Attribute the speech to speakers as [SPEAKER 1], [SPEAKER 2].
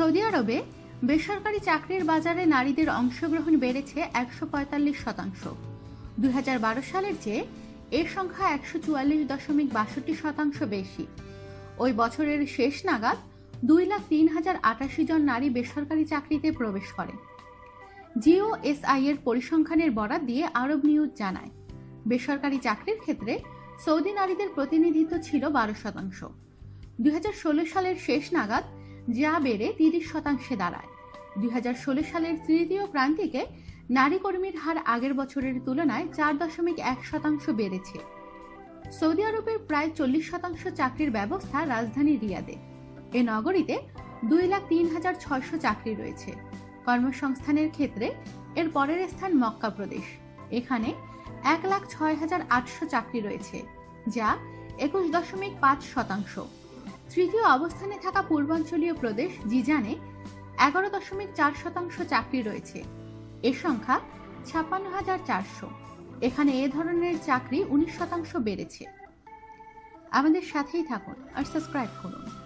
[SPEAKER 1] Saudi আরবে বেসরকারি চাকরির বাজারে নারীদের অংশগ্রহণ বেড়েছে একশো পঁয়তাল্লিশ শতাংশ। দুই সালের চেয়ে এর সংখ্যা একশো চুয়াল্লিশ দশমিক বাষট্টি শতাংশ বেশি। ওই বছরের শেষ নাগাদ দুই লাখ তিন হাজার আটাশি জন নারী বেসরকারি চাকরিতে প্রবেশ করে জিও এসআই এর পরিসংখ্যানের বরাত দিয়ে আরব নিউজ জানায়, বেসরকারি চাকরির ক্ষেত্রে সৌদি নারীদের প্রতিনিধিত্ব ছিল বারো শতাংশ। দুই হাজার ষোলো সালের শেষ নাগাদ যা বেড়ে তিরিশ শতাংশে দাঁড়ায়। দুই হাজার ষোলো সালের তৃতীয় প্রান্তিকে নারী কর্মীর হার আগের বছরের তুলনায় চার দশমিক এক শতাংশ বেড়েছে। সৌদি আরবের প্রায় চল্লিশ শতাংশ চাকরির ব্যবস্থা রাজধানী রিয়াদে। এ নগরীতে দুই লাখ তিন হাজার ছয়শো চাকরি রয়েছে। কর্মসংস্থানের ক্ষেত্রে এর পরের স্থান মক্কা প্রদেশ। এখানে এক লাখ ছয় হাজার আটশো চাকরি রয়েছে, যা একুশ দশমিক পাঁচ শতাংশ। তৃতীয় অবস্থানে থাকা পূর্বাঞ্চলীয় প্রদেশ জিজানে এগারো দশমিক চার শতাংশ চাকরি রয়েছে। এ সংখ্যা ছাপ্পান্ন হাজার চারশো। এখানে এ ধরনের চাকরি উনিশ শতাংশ বেড়েছে। আমাদের সাথেই থাকুন আর সাবস্ক্রাইব করুন।